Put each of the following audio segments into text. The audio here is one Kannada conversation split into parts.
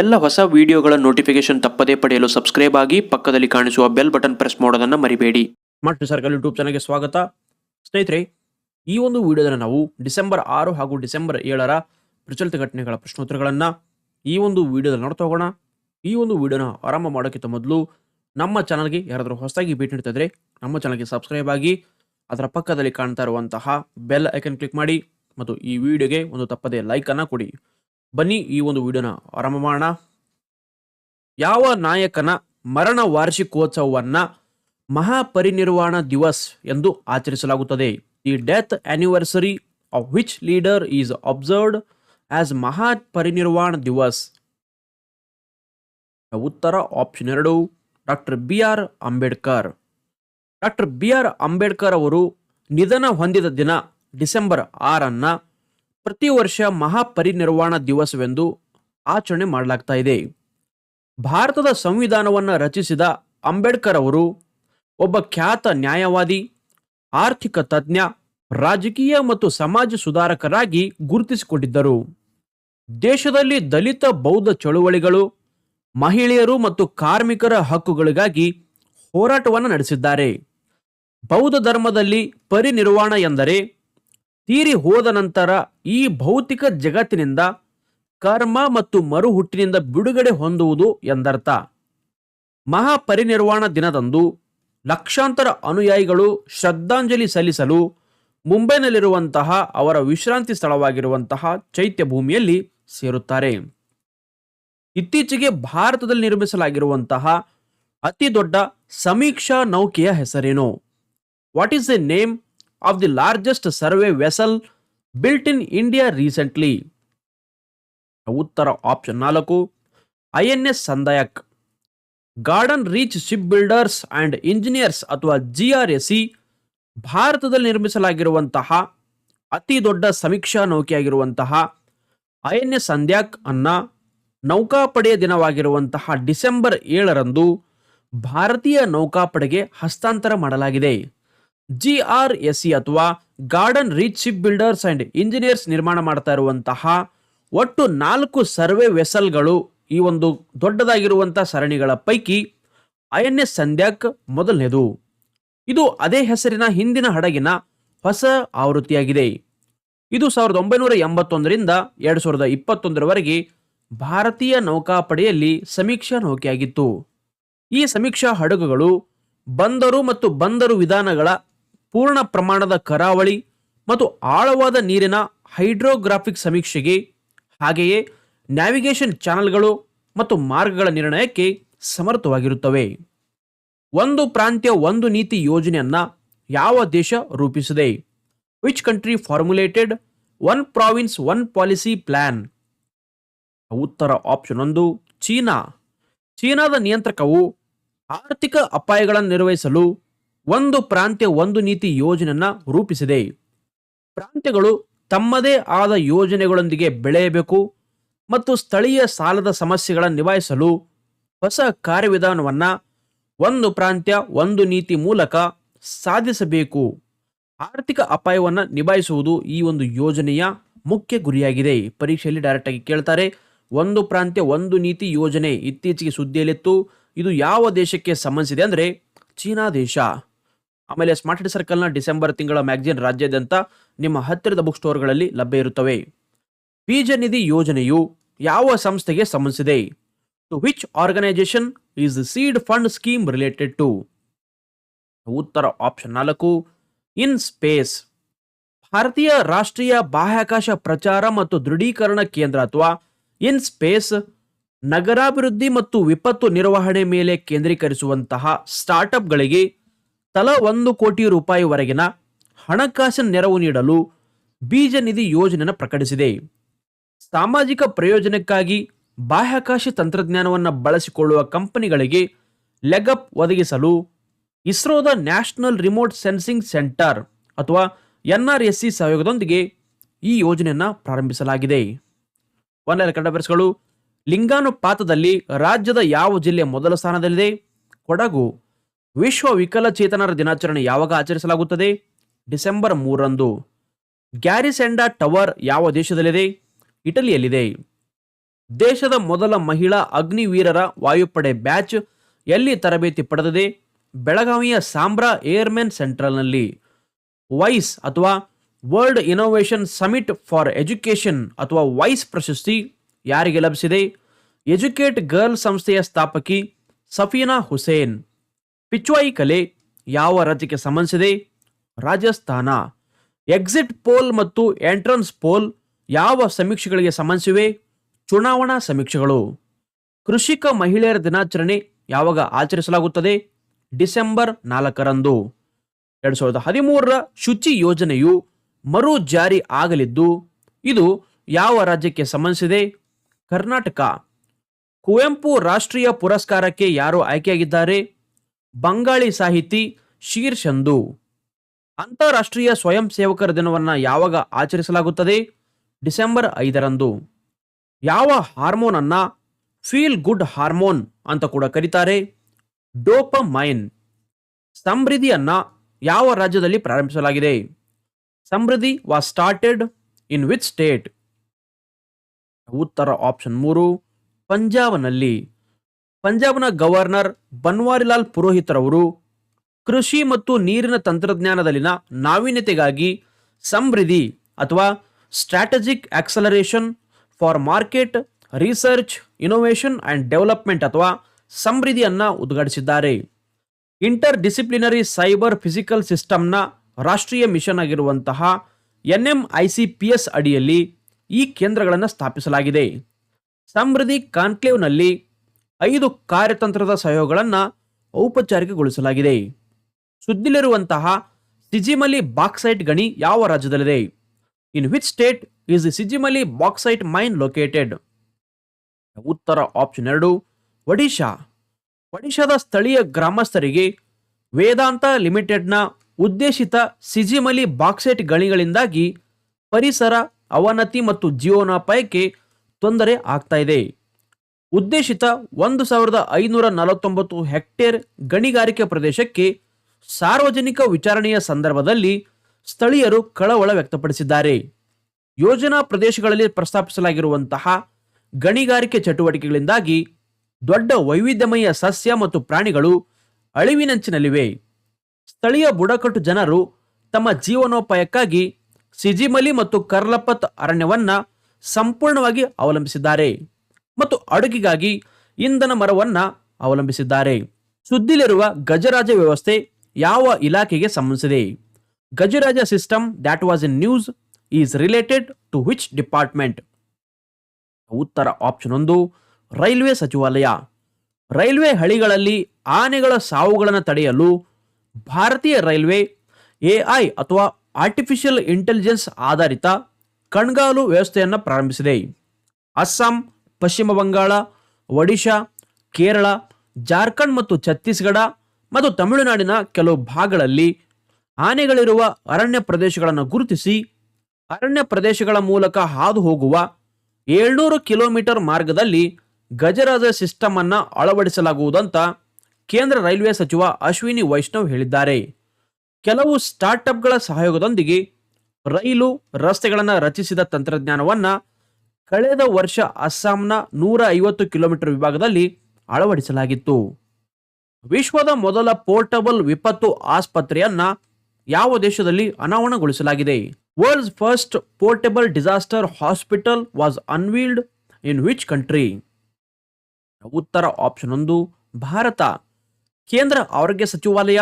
ಎಲ್ಲ ಹೊಸ ವಿಡಿಯೋಗಳ ನೋಟಿಫಿಕೇಶನ್ ತಪ್ಪದೇ ಪಡೆಯಲು ಸಬ್ಸ್ಕ್ರೈಬ್ ಆಗಿ ಪಕ್ಕದಲ್ಲಿ ಕಾಣಿಸುವ ಬೆಲ್ ಬಟನ್ ಪ್ರೆಸ್ ಮಾಡೋದನ್ನು ಮರಿಬೇಡಿ. ಮಟ್ಟ ಸರ್ಕಲ್ ಯೂಟ್ಯೂಬ್ ಚಾನಲ್ಗೆ ಸ್ವಾಗತ. ಸ್ನೇಹಿತರೆ, ಈ ಒಂದು ವಿಡಿಯೋದಲ್ಲಿ ನಾವು ಡಿಸೆಂಬರ್ ಆರು ಹಾಗೂ ಡಿಸೆಂಬರ್ ಏಳರ ಪ್ರಚಲಿತ ಘಟನೆಗಳ ಪ್ರಶ್ನೋತ್ತರಗಳನ್ನು ಈ ಒಂದು ವಿಡಿಯೋದಲ್ಲಿ ನೋಡ್ತಾ ಹೋಗೋಣ. ಈ ಒಂದು ವಿಡಿಯೋನ ಆರಂಭ ಮಾಡೋಕ್ಕಿಂತ ಮೊದಲು ನಮ್ಮ ಚಾನಲ್ಗೆ ಯಾರಾದರೂ ಹೊಸದಾಗಿ ಭೇಟಿ ನೀಡ್ತಿದ್ರೆ ನಮ್ಮ ಚಾನಲ್ಗೆ ಸಬ್ಸ್ಕ್ರೈಬ್ ಆಗಿ, ಅದರ ಪಕ್ಕದಲ್ಲಿ ಕಾಣ್ತಾ ಇರುವಂತಹ ಬೆಲ್ ಐಕನ್ ಕ್ಲಿಕ್ ಮಾಡಿ, ಮತ್ತು ಈ ವಿಡಿಯೋಗೆ ಒಂದು ತಪ್ಪದೆ ಲೈಕನ್ನು ಕೊಡಿ. ಬನ್ನಿ ಈ ಒಂದು ವಿಡಿಯೋನ ಆರಂಭ ಮಾಡೋಣ. ಯಾವ ನಾಯಕನ ಮರಣ ವಾರ್ಷಿಕೋತ್ಸವವನ್ನ ಮಹಾಪರಿನಿರ್ವಾಣ ದಿವಸ್ ಎಂದು ಆಚರಿಸಲಾಗುತ್ತದೆ. The death anniversary of which leader is observed as Mahaparinirvan Diwas? ಉತ್ತರ ಆಪ್ಷನ್ ಎರಡು, doctor B R Ambedkar. Doctor B R Ambedkar ಅವರು ನಿಧನ ಹೊಂದಿದ ದಿನ ಡಿಸೆಂಬರ್ ಆರನ್ನ ಪ್ರತಿ ವರ್ಷ ಮಹಾಪರಿನಿರ್ವಾಣ ದಿವಸವೆಂದು ಆಚರಣೆ ಮಾಡಲಾಗ್ತಾ ಇದೆ. ಭಾರತದ ಸಂವಿಧಾನವನ್ನು ರಚಿಸಿದ ಅಂಬೇಡ್ಕರ್ ಅವರು ಒಬ್ಬ ಖ್ಯಾತ ನ್ಯಾಯವಾದಿ, ಆರ್ಥಿಕ ತಜ್ಞ, ರಾಜಕೀಯ ಮತ್ತು ಸಮಾಜ ಸುಧಾರಕರಾಗಿ ಗುರುತಿಸಿಕೊಂಡಿದ್ದರು. ದೇಶದಲ್ಲಿ ದಲಿತ, ಬೌದ್ಧ ಚಳುವಳಿಗಳು, ಮಹಿಳೆಯರು ಮತ್ತು ಕಾರ್ಮಿಕರ ಹಕ್ಕುಗಳಿಗಾಗಿ ಹೋರಾಟವನ್ನು ನಡೆಸಿದ್ದಾರೆ. ಬೌದ್ಧ ಧರ್ಮದಲ್ಲಿ ಪರಿನಿರ್ವಾಣ ಎಂದರೆ ತೀರಿ ಹೋದ ನಂತರ ಈ ಭೌತಿಕ ಜಗತ್ತಿನಿಂದ ಕರ್ಮ ಮತ್ತು ಮರುಹುಟ್ಟಿನಿಂದ ಬಿಡುಗಡೆ ಹೊಂದುವುದು ಎಂದರ್ಥ. ಮಹಾಪರಿನಿರ್ವಾಣ ದಿನದಂದು ಲಕ್ಷಾಂತರ ಅನುಯಾಯಿಗಳು ಶ್ರದ್ಧಾಂಜಲಿ ಸಲ್ಲಿಸಲು ಮುಂಬೈನಲ್ಲಿರುವಂತಹ ಅವರ ವಿಶ್ರಾಂತಿ ಸ್ಥಳವಾಗಿರುವಂತಹ ಚೈತ್ಯ ಭೂಮಿಯಲ್ಲಿ ಸೇರುತ್ತಾರೆ. ಇತ್ತೀಚೆಗೆ ಭಾರತದಲ್ಲಿ ನಿರ್ಮಿಸಲಾಗಿರುವಂತಹ ಅತಿ ದೊಡ್ಡ ಸಮೀಕ್ಷಾ ನೌಕೆಯ ಹೆಸರೇನು? What is the name of the largest survey vessel built in India recently ಉತ್ತರ ಆಪ್ಷನ್ ನಾಲ್ಕು I N S Sandhayak Garden Reach Ship Builders and Engineers ಅಥವಾ ಜಿ ಆರ್ ಎಸ್ ಸಿ ಭಾರತದಲ್ಲಿ ನಿರ್ಮಿಸಲಾಗಿರುವಂತಹ, ಅತಿ ದೊಡ್ಡ ಸಮೀಕ್ಷಾ ನೌಕೆಯಾಗಿರುವಂತಹ ಐ ಎನ್ ಎಸ್ ಸಂಧ್ಯಾಕ್ ಅನ್ನ ನೌಕಾಪಡೆಯ ದಿನವಾಗಿರುವಂತಹ ಡಿಸೆಂಬರ್ ಏಳರಂದು ಭಾರತೀಯ ನೌಕಾಪಡೆಗೆ ಹಸ್ತಾಂತರ ಮಾಡಲಾಗಿದೆ. ಜಿ ಆರ್ ಎಸ್ ಸಿ ಅಥವಾ Garden Reach Ship Builders and Engineers ನಿರ್ಮಾಣ ಮಾಡ್ತಾ ಇರುವಂತಹ ಒಟ್ಟು ನಾಲ್ಕು ಸರ್ವೆ ವೆಸಲ್ಗಳು ಈ ಒಂದು ದೊಡ್ಡದಾಗಿರುವಂತಹ ಸರಣಿಗಳ ಪೈಕಿ ಐ ಎನ್ ಎಸ್ ಸಂಧ್ಯಾಕ್ ಮೊದಲನೇದು. ಇದು ಅದೇ ಹೆಸರಿನ ಹಿಂದಿನ ಹಡಗಿನ ಹೊಸ ಆವೃತ್ತಿಯಾಗಿದೆ. ಇದು ಸಾವಿರದ ಒಂಬೈನೂರ ಎಂಬತ್ತೊಂದರಿಂದ ಎರಡು ಸಾವಿರದ ಇಪ್ಪತ್ತೊಂದರವರೆಗೆ ಭಾರತೀಯ ನೌಕಾಪಡೆಯಲ್ಲಿ ಸಮೀಕ್ಷಾ ನೌಕೆಯಾಗಿತ್ತು. ಈ ಸಮೀಕ್ಷಾ ಹಡಗುಗಳು ಬಂದರು ಮತ್ತು ಬಂದರು ವಿಧಾನಗಳ ಪೂರ್ಣ ಪ್ರಮಾಣದ ಕರಾವಳಿ ಮತ್ತು ಆಳವಾದ ನೀರಿನ ಹೈಡ್ರೋಗ್ರಾಫಿಕ್ ಸಮೀಕ್ಷೆಗೆ, ಹಾಗೆಯೇ ನ್ಯಾವಿಗೇಷನ್ ಚಾನಲ್ಗಳು ಮತ್ತು ಮಾರ್ಗಗಳ ನಿರ್ಣಯಕ್ಕೆ ಸಮರ್ಥವಾಗಿರುತ್ತವೆ. ಒಂದು ಪ್ರಾಂತ್ಯ ಒಂದು ನೀತಿ ಯೋಜನೆಯನ್ನು ಯಾವ ದೇಶ ರೂಪಿಸಿದೆ? Which country formulated one province one policy plan ಉತ್ತರ ಆಪ್ಷನ್ ಒಂದು, ಚೀನಾ. ಚೀನಾದ ನಿಯಂತ್ರಕವು ಆರ್ಥಿಕ ಅಪಾಯಗಳನ್ನು ನಿರ್ವಹಿಸಲು ಒಂದು ಪ್ರಾಂತ್ಯ ಒಂದು ನೀತಿ ಯೋಜನೆಯನ್ನು ರೂಪಿಸಿದೆ ಪ್ರಾಂತ್ಯಗಳು ತಮ್ಮದೇ ಆದ ಯೋಜನೆಗಳೊಂದಿಗೆ ಬೆಳೆಯಬೇಕು ಮತ್ತು ಸ್ಥಳೀಯ ಸಾಲದ ಸಮಸ್ಯೆಗಳನ್ನು ನಿಭಾಯಿಸಲು ಹೊಸ ಕಾರ್ಯವಿಧಾನವನ್ನು ಒಂದು ಪ್ರಾಂತ್ಯ ಒಂದು ನೀತಿ ಮೂಲಕ ಸಾಧಿಸಬೇಕು. ಆರ್ಥಿಕ ಅಪಾಯವನ್ನು ನಿಭಾಯಿಸುವುದು ಈ ಒಂದು ಯೋಜನೆಯ ಮುಖ್ಯ ಗುರಿಯಾಗಿದೆ. ಪರೀಕ್ಷೆಯಲ್ಲಿ ಡೈರೆಕ್ಟಾಗಿ ಕೇಳ್ತಾರೆ, ಒಂದು ಪ್ರಾಂತ್ಯ ಒಂದು ನೀತಿ ಯೋಜನೆ ಇತ್ತೀಚೆಗೆ ಸುದ್ದಿಯಲ್ಲಿತ್ತು, ಇದು ಯಾವ ದೇಶಕ್ಕೆ ಸಂಬಂಧಿಸಿದೆ ಅಂದರೆ ಚೀನಾ ದೇಶ. ಆಮೇಲೆ ಸ್ಮಾರ್ಟ್ ಸರ್ಕಲ್ನ ಡಿಸೆಂಬರ್ ತಿಂಗಳ ಮ್ಯಾಗಜಿನ್ ರಾಜ್ಯಾದ್ಯಂತ ನಿಮ್ಮ ಹತ್ತಿರದ ಬುಕ್ ಸ್ಟೋರ್ಗಳಲ್ಲಿ ಲಭ್ಯ ಇರುತ್ತವೆ. ಬೀಜ ನಿಧಿ ಯೋಜನೆಯು ಯಾವ ಸಂಸ್ಥೆಗೆ ಸಂಬಂಧಿಸಿದೆ? To which organization is seed fund scheme related to ಉತ್ತರ ಆಪ್ಷನ್ ನಾಲ್ಕು ಇನ್ ಸ್ಪೇಸ್ ಭಾರತೀಯ ರಾಷ್ಟ್ರೀಯ ಬಾಹ್ಯಾಕಾಶ ಪ್ರಚಾರ ಮತ್ತು ದೃಢೀಕರಣ ಕೇಂದ್ರ ಅಥವಾ ಇನ್ ಸ್ಪೇಸ್ ನಗರಾಭಿವೃದ್ಧಿ ಮತ್ತು ವಿಪತ್ತು ನಿರ್ವಹಣೆ ಮೇಲೆ ಕೇಂದ್ರೀಕರಿಸುವಂತಹ ಸ್ಟಾರ್ಟ್ಅಪ್ಗಳಿಗೆ ತಲಾ ಒಂದು ಕೋಟಿ ರೂಪಾಯಿವರೆಗಿನ ಹಣಕಾಸಿನ ನೆರವು ನೀಡಲು ಬೀಜ ನಿಧಿ ಯೋಜನೆಯನ್ನು ಪ್ರಕಟಿಸಿದೆ. ಸಾಮಾಜಿಕ ಪ್ರಯೋಜನಕ್ಕಾಗಿ ಬಾಹ್ಯಾಕಾಶ ತಂತ್ರಜ್ಞಾನವನ್ನು ಬಳಸಿಕೊಳ್ಳುವ ಕಂಪನಿಗಳಿಗೆ ಲೆಗಪ್ ಒದಗಿಸಲು ಇಸ್ರೋದ ನ್ಯಾಷನಲ್ ರಿಮೋಟ್ ಸೆನ್ಸಿಂಗ್ ಸೆಂಟರ್ ಅಥವಾ ಎನ್ಆರ್ ಎಸ್ ಸಿ ಸಹಯೋಗದೊಂದಿಗೆ ಈ ಯೋಜನೆಯನ್ನು ಪ್ರಾರಂಭಿಸಲಾಗಿದೆ. ಒಂದೆರಡು ಲಿಂಗಾನುಪಾತದಲ್ಲಿ ರಾಜ್ಯದ ಯಾವ ಜಿಲ್ಲೆ ಮೊದಲ ಸ್ಥಾನದಲ್ಲಿದೆ? ಕೊಡಗು. ವಿಶ್ವ ವಿಕಲಚೇತನರ ದಿನಾಚರಣೆ ಯಾವಾಗ ಆಚರಿಸಲಾಗುತ್ತದೆ? ಡಿಸೆಂಬರ್ ಮೂರರಂದು. ಗ್ಯಾರಿಸೆಂಡಾ ಟವರ್ ಯಾವ ದೇಶದಲ್ಲಿದೆ? ಇಟಲಿಯಲ್ಲಿದೆ. ದೇಶದ ಮೊದಲ ಮಹಿಳಾ ಅಗ್ನಿವೀರರ ವಾಯುಪಡೆ ಬ್ಯಾಚ್ ಎಲ್ಲಿ ತರಬೇತಿ ಪಡೆದಿದೆ? ಬೆಳಗಾವಿಯ ಸಾಂಬ್ರಾ ಏರ್ಮೆನ್ ಸೆಂಟ್ರಲ್ನಲ್ಲಿ. ವೈಸ್ ಅಥವಾ world innovation summit for education ಅಥವಾ ವೈಸ್ ಪ್ರಶಸ್ತಿ ಯಾರಿಗೆ ಲಭಿಸಿದೆ? ಎಜುಕೇಟ್ ಗರ್ಲ್ ಸಂಸ್ಥೆಯ ಸ್ಥಾಪಕಿ ಸಫೀನಾ ಹುಸೇನ್. ಪಿಚ್ವಾಯಿ ಕಲೆ ಯಾವ ರಾಜ್ಯಕ್ಕೆ ಸಂಬಂಧಿಸಿದೆ? ರಾಜಸ್ಥಾನ. ಎಕ್ಸಿಟ್ ಪೋಲ್ ಮತ್ತು ಎಂಟ್ರನ್ಸ್ ಪೋಲ್ ಯಾವ ಸಮೀಕ್ಷೆಗಳಿಗೆ ಸಂಬಂಧಿಸಿವೆ? ಚುನಾವಣಾ ಸಮೀಕ್ಷೆಗಳು. ಕೃಷಿಕ ಮಹಿಳೆಯರ ದಿನಾಚರಣೆ ಯಾವಾಗ ಆಚರಿಸಲಾಗುತ್ತದೆ? ಡಿಸೆಂಬರ್ ನಾಲ್ಕರಂದು. ಎರಡು ಸಾವಿರದ ಹದಿಮೂರರ ಶುಚಿ ಯೋಜನೆಯು ಮರು ಜಾರಿ ಆಗಲಿದ್ದು, ಇದು ಯಾವ ರಾಜ್ಯಕ್ಕೆ ಸಂಬಂಧಿಸಿದೆ? ಕರ್ನಾಟಕ. ಕುವೆಂಪು ರಾಷ್ಟ್ರೀಯ ಪುರಸ್ಕಾರಕ್ಕೆ ಯಾರು ಆಯ್ಕೆಯಾಗಿದ್ದಾರೆ? ಬಂಗಾಳಿ ಸಾಹಿತಿ ಶೀರ್ಷಂದು ಅಂತಾರಾಷ್ಟ್ರೀಯ ಸ್ವಯಂ ಸೇವಕರ ದಿನವನ್ನು ಯಾವಾಗ ಆಚರಿಸಲಾಗುತ್ತದೆ? ಡಿಸೆಂಬರ್ ಐದರಂದು. ಯಾವ ಹಾರ್ಮೋನ್ ಅನ್ನ ಫೀಲ್ ಗುಡ್ ಹಾರ್ಮೋನ್ ಅಂತ ಕೂಡ ಕರೀತಾರೆ? ಡೋಪಮೈನ್. ಸಮೃದ್ಧಿಯನ್ನ ಯಾವ ರಾಜ್ಯದಲ್ಲಿ ಪ್ರಾರಂಭಿಸಲಾಗಿದೆ? Samriddhi was started in with state? ಉತ್ತರ ಆಪ್ಷನ್ ಮೂರು, ಪಂಜಾಬ್ನಲ್ಲಿ. ಪಂಜಾಬ್ನ ಗವರ್ನರ್ ಬನ್ವಾರಿಲಾಲ್ ಪುರೋಹಿತರವರು ಕೃಷಿ ಮತ್ತು ನೀರಿನ ತಂತ್ರಜ್ಞಾನದಲ್ಲಿನ ನಾವೀನ್ಯತೆಗಾಗಿ ಸಮೃದ್ಧಿ ಅಥವಾ strategic acceleration for market, research, innovation and development ಅಥವಾ ಸಮೃದ್ಧಿಯನ್ನು ಉದ್ಘಾಟಿಸಿದ್ದಾರೆ. ಇಂಟರ್ ಡಿಸಿಪ್ಲಿನರಿ ಸೈಬರ್ ಫಿಸಿಕಲ್ ಸಿಸ್ಟಮ್ನ ರಾಷ್ಟ್ರೀಯ ಮಿಷನ್ ಆಗಿರುವಂತಹ N M I C P S ಅಡಿಯಲ್ಲಿ ಈ ಕೇಂದ್ರಗಳನ್ನು ಸ್ಥಾಪಿಸಲಾಗಿದೆ. ಸಮೃದ್ಧಿ ಕಾನ್ಕ್ಲೇವ್ನಲ್ಲಿ ಐದು ಕಾರ್ಯತಂತ್ರದ ಸಹಯೋಗಗಳನ್ನು ಔಪಚಾರಿಕಗೊಳಿಸಲಾಗಿದೆ. ಸುದ್ದಿಲಿರುವಂತಹ ಸಿಜಿಮಲಿ ಬಾಕ್ಸೈಟ್ ಗಣಿ ಯಾವ ರಾಜ್ಯದಲ್ಲಿದೆ? In which state is the Sijimali bauxite mine located? ಉತ್ತರ ಆಪ್ಷನ್ ಎರಡು, ಒಡಿಶಾ. ಒಡಿಶಾದ ಸ್ಥಳೀಯ ಗ್ರಾಮಸ್ಥರಿಗೆ ವೇದಾಂತ ಲಿಮಿಟೆಡ್ನ ಉದ್ದೇಶಿತ ಸಿಜಿಮಲಿ ಬಾಕ್ಸೈಟ್ ಗಣಿಗಳಿಂದಾಗಿ ಪರಿಸರ, ಅವನತಿ ಮತ್ತು ಜೀವನೋಪಾಯಕ್ಕೆ ತೊಂದರೆ ಆಗ್ತಾ ಇದೆ. ಉದ್ದೇಶಿತ ಒಂದು ಸಾವಿರದ ಐನೂರ ನಲವತ್ತೊಂಬತ್ತು ಹೆಕ್ಟೇರ್ ಗಣಿಗಾರಿಕೆ ಪ್ರದೇಶಕ್ಕೆ ಸಾರ್ವಜನಿಕ ವಿಚಾರಣೆಯ ಸಂದರ್ಭದಲ್ಲಿ ಸ್ಥಳೀಯರು ಕಳವಳ ವ್ಯಕ್ತಪಡಿಸಿದ್ದಾರೆ. ಯೋಜನಾ ಪ್ರದೇಶಗಳಲ್ಲಿ ಪ್ರಸ್ತಾಪಿಸಲಾಗಿರುವಂತಹ ಗಣಿಗಾರಿಕೆ ಚಟುವಟಿಕೆಗಳಿಂದಾಗಿ ದೊಡ್ಡ ವೈವಿಧ್ಯಮಯ ಸಸ್ಯ ಮತ್ತು ಪ್ರಾಣಿಗಳು ಅಳಿವಿನಂಚಿನಲ್ಲಿವೆ. ಸ್ಥಳೀಯ ಬುಡಕಟ್ಟು ಜನರು ತಮ್ಮ ಜೀವನೋಪಾಯಕ್ಕಾಗಿ ಸಿಜಿಮಲಿ ಮತ್ತು ಕರ್ಲಪತ್ ಅರಣ್ಯವನ್ನ ಸಂಪೂರ್ಣವಾಗಿ ಅವಲಂಬಿಸಿದ್ದಾರೆ. ಮತ್ತು ಅಡುಗೆಗಾಗಿ ಇಂಧನ ಮರವನ್ನ ಅವಲಂಬಿಸಿದ್ದಾರೆ. ಸುದ್ದಿಲಿರುವ ಗಜರಾಜ ವ್ಯವಸ್ಥೆ ಯಾವ ಇಲಾಖೆಗೆ ಸಂಬಂಧಿಸಿದೆ? Gajraj system that was in news is related to which department ಉತ್ತರ ಆಪ್ಷನ್ ಒಂದು, ರೈಲ್ವೆ ಸಚಿವಾಲಯ. ರೈಲ್ವೆ ಹಳಿಗಳಲ್ಲಿ ಆನೆಗಳ ಸಾವುಗಳನ್ನು ತಡೆಯಲು ಭಾರತೀಯ ರೈಲ್ವೆ ಎಐ ಅಥವಾ ಆರ್ಟಿಫಿಷಿಯಲ್ ಇಂಟೆಲಿಜೆನ್ಸ್ ಆಧಾರಿತ ಕಣ್ಗಾಲು ವ್ಯವಸ್ಥೆಯನ್ನು ಪ್ರಾರಂಭಿಸಿದೆ. ಅಸ್ಸಾಂ ಪಶ್ಚಿಮ ಬಂಗಾಳ, ಒಡಿಶಾ, ಕೇರಳ, ಜಾರ್ಖಂಡ್ ಮತ್ತು ಛತ್ತೀಸ್ಗಢ ಮತ್ತು ತಮಿಳುನಾಡಿನ ಕೆಲವು ಭಾಗಗಳಲ್ಲಿ ಆನೆಗಳಿರುವ ಅರಣ್ಯ ಪ್ರದೇಶಗಳನ್ನು ಗುರುತಿಸಿ ಅರಣ್ಯ ಪ್ರದೇಶಗಳ ಮೂಲಕ ಹಾದು ಹೋಗುವ ಏಳ್ನೂರು ಕಿಲೋಮೀಟರ್ ಮಾರ್ಗದಲ್ಲಿ ಗಜರಾಜ ಸಿಸ್ಟಮ್ ಅನ್ನ ಅಳವಡಿಸಲಾಗುವುದಂತ ಕೇಂದ್ರ ರೈಲ್ವೆ ಸಚಿವ ಅಶ್ವಿನಿ ವೈಷ್ಣವ್ ಹೇಳಿದ್ದಾರೆ. ಕೆಲವು ಸ್ಟಾರ್ಟ್ಅಪ್ಗಳ ಸಹಯೋಗದೊಂದಿಗೆ ರೈಲು ರಸ್ತೆಗಳನ್ನು ರಚಿಸಿದ ತಂತ್ರಜ್ಞಾನವನ್ನ ಕಳೆದ ವರ್ಷ ಅಸ್ಸಾಂನ ನೂರ ಐವತ್ತು ಕಿಲೋಮೀಟರ್ ವಿಭಾಗದಲ್ಲಿ ಅಳವಡಿಸಲಾಗಿತ್ತು. ವಿಶ್ವದ ಮೊದಲ ಪೋರ್ಟಬಲ್ ವಿಪತ್ತು ಆಸ್ಪತ್ರೆಯನ್ನ ಯಾವ ದೇಶದಲ್ಲಿ ಅನಾವರಣಗೊಳಿಸಲಾಗಿದೆ? World's first portable disaster hospital was unveiled in which country? ಉತ್ತರ ಆಪ್ಷನ್ ಒಂದು, ಭಾರತ. ಕೇಂದ್ರ ಆರೋಗ್ಯ ಸಚಿವಾಲಯ,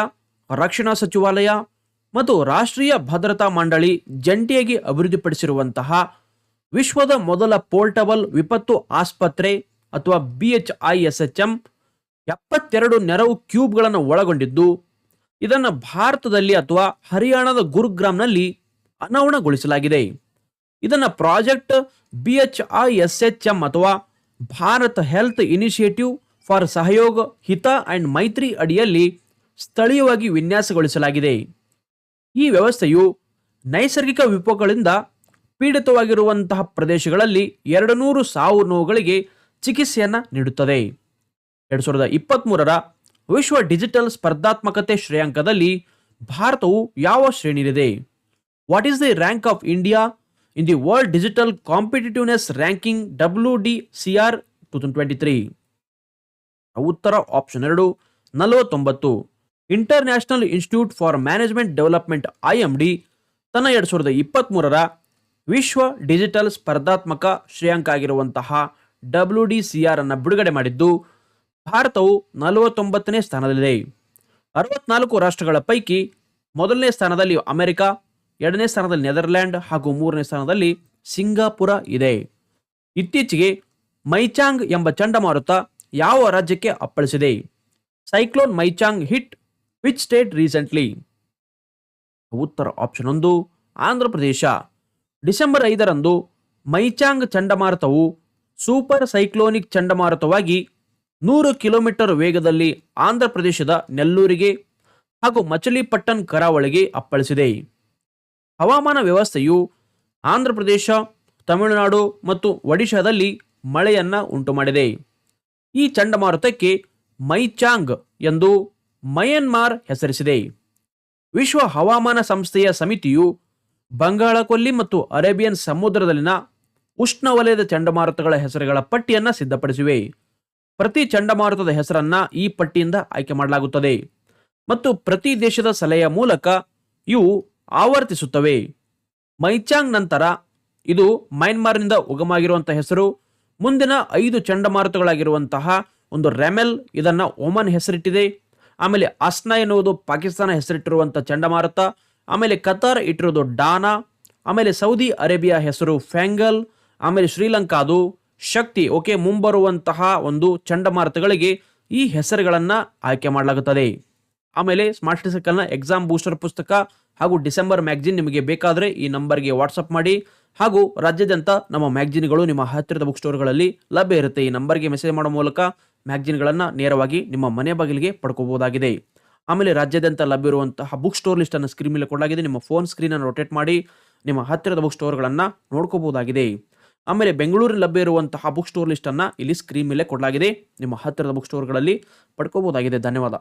ರಕ್ಷಣಾ ಸಚಿವಾಲಯ ಮತ್ತು ರಾಷ್ಟ್ರೀಯ ಭದ್ರತಾ ಮಂಡಳಿ ಜಂಟಿಯಾಗಿ ಅಭಿವೃದ್ಧಿಪಡಿಸಿರುವಂತಹ ವಿಶ್ವದ ಮೊದಲ ಪೋರ್ಟಬಲ್ ವಿಪತ್ತು ಆಸ್ಪತ್ರೆ ಅಥವಾ B H I S H M ಎಪ್ಪತ್ತೆರಡು ನೆರವು ಕ್ಯೂಬ್ಗಳನ್ನು ಒಳಗೊಂಡಿದ್ದು, ಇದನ್ನು ಭಾರತದಲ್ಲಿ ಅಥವಾ ಹರಿಯಾಣದ ಗುರುಗ್ರಾಮ್ನಲ್ಲಿ ಅನಾವರಣಗೊಳಿಸಲಾಗಿದೆ. ಇದನ್ನು project B H I S H M ಅಥವಾ ಭಾರತ್ ಹೆಲ್ತ್ ಇನಿಷಿಯೇಟಿವ್ ಫಾರ್ ಸಹಯೋಗ, ಹಿತ ಆ್ಯಂಡ್ ಮೈತ್ರಿ ಅಡಿಯಲ್ಲಿ ಸ್ಥಳೀಯವಾಗಿ ವಿನ್ಯಾಸಗೊಳಿಸಲಾಗಿದೆ. ಈ ವ್ಯವಸ್ಥೆಯು ನೈಸರ್ಗಿಕ ವಿಪಗಳಿಂದ ಪೀಡಿತವಾಗಿರುವಂತಹ ಪ್ರದೇಶಗಳಲ್ಲಿ ಎರಡು ನೂರು ಸಾವು ನೋವುಗಳಿಗೆ ಚಿಕಿತ್ಸೆಯನ್ನು ನೀಡುತ್ತದೆ. ಎರಡು ಸಾವಿರದ ಇಪ್ಪತ್ತ್ಮೂರರ ವಿಶ್ವ ಡಿಜಿಟಲ್ ಸ್ಪರ್ಧಾತ್ಮಕತೆ ಶ್ರೇಯಾಂಕದಲ್ಲಿ ಭಾರತವು ಯಾವ ಶ್ರೇಣಿಯಲ್ಲಿದೆ? What is the rank of India in the world digital competitiveness ranking W D C R two thousand twenty three ಉತ್ತರ ಆಪ್ಷನ್ ಎರಡು, ನಲವತ್ತೊಂಬತ್ತು. International institute for management development I M D ತನ್ನ ಎರಡು ಸಾವಿರದ ಇಪ್ಪತ್ತ್ಮೂರರ ವಿಶ್ವ ಡಿಜಿಟಲ್ ಸ್ಪರ್ಧಾತ್ಮಕ ಶ್ರೇಯಾಂಕ ಆಗಿರುವಂತಹ ಡಬ್ಲ್ಯೂ ಡಿ ಸಿ ಆರ್ ಅನ್ನು ಬಿಡುಗಡೆ ಮಾಡಿದ್ದು, ಭಾರತವು ನಲವತ್ತೊಂಬತ್ತನೇ ಸ್ಥಾನದಲ್ಲಿದೆ. ಅರವತ್ನಾಲ್ಕು ರಾಷ್ಟ್ರಗಳ ಪೈಕಿ ಮೊದಲನೇ ಸ್ಥಾನದಲ್ಲಿ ಅಮೆರಿಕ, ಎರಡನೇ ಸ್ಥಾನದಲ್ಲಿ ನೆದರ್ಲ್ಯಾಂಡ್ ಹಾಗೂ ಮೂರನೇ ಸ್ಥಾನದಲ್ಲಿ ಸಿಂಗಾಪುರ ಇದೆ. ಇತ್ತೀಚೆಗೆ ಮೈಚಾಂಗ್ ಎಂಬ ಚಂಡಮಾರುತ ಯಾವ ರಾಜ್ಯಕ್ಕೆ ಅಪ್ಪಳಿಸಿದೆ? Cyclone Michaung hit which state recently? ಉತ್ತರ ಆಪ್ಷನ್ ಒಂದು, ಆಂಧ್ರ ಪ್ರದೇಶ. ಡಿಸೆಂಬರ್ ಐದರಂದು ಮೈಚಾಂಗ್ ಚಂಡಮಾರುತವು ಸೂಪರ್ ಸೈಕ್ಲೋನಿಕ್ ಚಂಡಮಾರುತವಾಗಿ ನೂರು ಕಿಲೋಮೀಟರ್ ವೇಗದಲ್ಲಿ ಆಂಧ್ರ ಪ್ರದೇಶದ ನೆಲ್ಲೂರಿಗೆ ಹಾಗೂ ಮಚಲಿಪಟ್ಟಣ್ ಕರಾವಳಿಗೆ ಅಪ್ಪಳಿಸಿದೆ. ಹವಾಮಾನ ವ್ಯವಸ್ಥೆಯು ಆಂಧ್ರ ಪ್ರದೇಶ, ತಮಿಳುನಾಡು ಮತ್ತು ಒಡಿಶಾದಲ್ಲಿ ಮಳೆಯನ್ನ ಉಂಟು ಮಾಡಿದೆ ಈ ಚಂಡಮಾರುತಕ್ಕೆ ಮೈಚಾಂಗ್ ಎಂದು ಮಯನ್ಮಾರ್ ಹೆಸರಿಸಿದೆ. ವಿಶ್ವ ಹವಾಮಾನ ಸಂಸ್ಥೆಯ ಸಮಿತಿಯು ಬಂಗಾಳಕೊಲ್ಲಿ ಮತ್ತು ಅರೇಬಿಯನ್ ಸಮುದ್ರದಲ್ಲಿನ ಉಷ್ಣವಲಯದ ಚಂಡಮಾರುತಗಳ ಹೆಸರುಗಳ ಪಟ್ಟಿಯನ್ನು ಸಿದ್ಧಪಡಿಸಿವೆ. ಪ್ರತಿ ಚಂಡಮಾರುತದ ಹೆಸರನ್ನ ಈ ಪಟ್ಟಿಯಿಂದ ಆಯ್ಕೆ ಮಾಡಲಾಗುತ್ತದೆ ಮತ್ತು ಪ್ರತಿ ದೇಶದ ಸಲಹೆಯ ಮೂಲಕ ಇವು ಆವರ್ತಿಸುತ್ತವೆ. ಮೈಚಾಂಗ್ ನಂತರ ಇದು ಮೈನ್ಮಾರ್ನಿಂದ ಉಗಮಾಗಿರುವಂತಹ ಹೆಸರು. ಮುಂದಿನ ಐದು ಚಂಡಮಾರುತಗಳಾಗಿರುವಂತಹ ಒಂದು ರೆಮೆಲ್ ಇದನ್ನು ಒಮನ್ ಹೆಸರಿಟ್ಟಿದೆ. ಆಮೇಲೆ ಅಸ್ನಾ ಎನ್ನುವುದು ಪಾಕಿಸ್ತಾನ ಹೆಸರಿಟ್ಟಿರುವಂಥ ಚಂಡಮಾರುತ. ಆಮೇಲೆ ಕತಾರ್ ಇಟ್ಟಿರೋದು ಡಾನಾ, ಆಮೇಲೆ ಸೌದಿ ಅರೇಬಿಯಾ ಹೆಸರು ಫ್ಯಾಂಗಲ್ ಆಮೇಲೆ ಶ್ರೀಲಂಕಾದು ಶಕ್ತಿ. ಓಕೆ, ಮುಂಬರುವಂತಹ ಒಂದು ಚಂಡಮಾರುತಗಳಿಗೆ ಈ ಹೆಸರುಗಳನ್ನು ಆಯ್ಕೆ ಮಾಡಲಾಗುತ್ತದೆ. ಆಮೇಲೆ ಸ್ಮಾರ್ಟ್ ಸೈಕಲ್ನ ಎಕ್ಸಾಮ್ ಬೂಸ್ಟರ್ ಪುಸ್ತಕ ಹಾಗೂ ಡಿಸೆಂಬರ್ ಮ್ಯಾಗ್ಜಿನ್ ನಿಮಗೆ ಬೇಕಾದರೆ ಈ ನಂಬರ್ಗೆ ವಾಟ್ಸಪ್ ಮಾಡಿ. ಹಾಗೂ ರಾಜ್ಯಾದ್ಯಂತ ನಮ್ಮ ಮ್ಯಾಗ್ಜಿನ್ಗಳು ನಿಮ್ಮ ಹತ್ತಿರದ ಬುಕ್ ಸ್ಟೋರ್ಗಳಲ್ಲಿ ಲಭ್ಯ ಇರುತ್ತೆ. ಈ ನಂಬರ್ಗೆ ಮೆಸೇಜ್ ಮಾಡೋ ಮೂಲಕ ಮ್ಯಾಗ್ಜಿನ್ಗಳನ್ನು ನೇರವಾಗಿ ನಿಮ್ಮ ಮನೆ ಬಾಗಿಲಿಗೆ ಪಡ್ಕೋಬಹುದಾಗಿದೆ. ಆಮೇಲೆ ರಾಜ್ಯಾದ್ಯಂತ ಲಭ್ಯವಿರುವಂತಹ ಬುಕ್ ಸ್ಟೋರ್ ಲಿಸ್ಟನ್ನು ಸ್ಕ್ರೀನ್ ಮೇಲೆ ಕೊಡಲಾಗಿದೆ. ನಿಮ್ಮ ಫೋನ್ ಸ್ಕ್ರೀನನ್ನು ರೊಟೇಟ್ ಮಾಡಿ ನಿಮ್ಮ ಹತ್ತಿರದ ಬುಕ್ ಸ್ಟೋರ್ಗಳನ್ನು ನೋಡ್ಕೋಬಹುದಾಗಿದೆ. ಆಮೇಲೆ ಬೆಂಗಳೂರಿನಲ್ಲಿ ಲಭ್ಯ ಇರುವಂತಹ ಬುಕ್ ಸ್ಟೋರ್ ಲಿಸ್ಟನ್ನು ಇಲ್ಲಿ ಸ್ಕ್ರೀನ್ ಮೇಲೆ ಕೊಡಲಾಗಿದೆ. ನಿಮ್ಮ ಹತ್ತಿರದ ಬುಕ್ ಸ್ಟೋರ್ಗಳಲ್ಲಿ ಪಡ್ಕೋಬಹುದಾಗಿದೆ. ಧನ್ಯವಾದ.